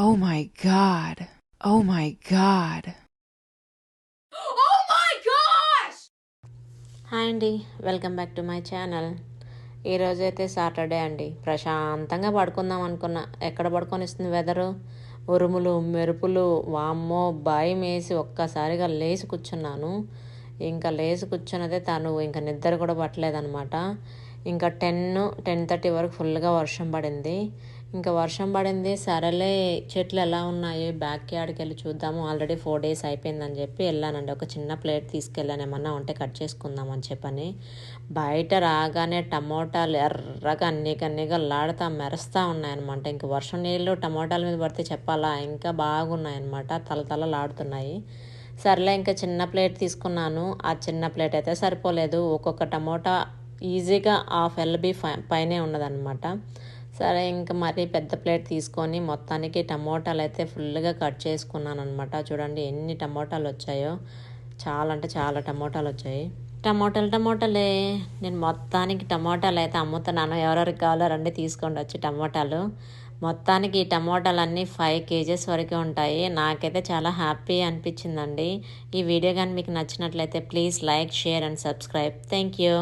Oh my god. Oh my god. Oh my gosh! Hi అండి. Welcome back to my channel ఈరోజు అయితే Saturday అండి. ప్రశాంతంగా పడుకుందాం అనుకున్నా. ఎక్కడ పడుకొనిస్తుంది వెదరు ఉరుములు మెరుపులు వామ్మో భయం వేసి ఒక్కసారిగా లేచి కూర్చున్నాను. ఇంకా లేచి కూర్చున్నదే తను. ఇంకా నిద్ర కూడా పట్టలేదనమాట ఇంకా టెన్ టెన్ థర్టీ వరకు ఫుల్గా వర్షం పడింది. ఇంకా వర్షం పడింది. సరేలే చెట్లు ఎలా ఉన్నాయి? బ్యాక్ యార్డ్కి వెళ్ళి చూద్దాము. ఆల్రెడీ ఫోర్ డేస్ అయిపోయిందని చెప్పి వెళ్ళానండి. ఒక చిన్న ప్లేట్ తీసుకెళ్ళాను. ఏమన్నా ఉంటే కట్ చేసుకుందాం అని చెప్పని. బయట రాగానే టమోటాలు ఎర్రగా నిగ లాడుతా మెరుస్తూ ఉన్నాయన్నమాట. ఇంక వర్షం నీళ్ళు టమోటాల మీద పడితే చెప్పాలా? ఇంకా బాగున్నాయన్నమాట. తల లాడుతున్నాయి. సర్లే ఇంకా చిన్న ప్లేట్ తీసుకున్నాను. ఆ చిన్న ప్లేట్ అయితే సరిపోలేదు. ఒక్కొక్క టమోటా ఈజీగా హాఫ్ ఎల్బీ పైనే ఉన్నదన్నమాట. సరే ఇంకా మరి పెద్ద ప్లేట్ తీసుకొని మొత్తానికి టమోటాలు అయితే ఫుల్గా కట్ చేసుకున్నాను అనమాట చూడండి ఎన్ని టమోటాలు వచ్చాయో. చాలా అంటే చాలా టమోటాలు వచ్చాయి. టమోటాలు టమోటాలే. నేను మొత్తానికి టమోటాలు అయితే అమ్ముతున్నాను. ఎవరెవరికి కావాలో రండి తీసుకోండి వచ్చి టమోటాలు. మొత్తానికి ఈ టమోటాలన్నీ ఫైవ్ కేజెస్ వరకు ఉంటాయి. నాకైతే చాలా హ్యాపీ అనిపించిందండి. ఈ వీడియో కానీ మీకు నచ్చినట్లయితే please like share and subscribe. Thank you.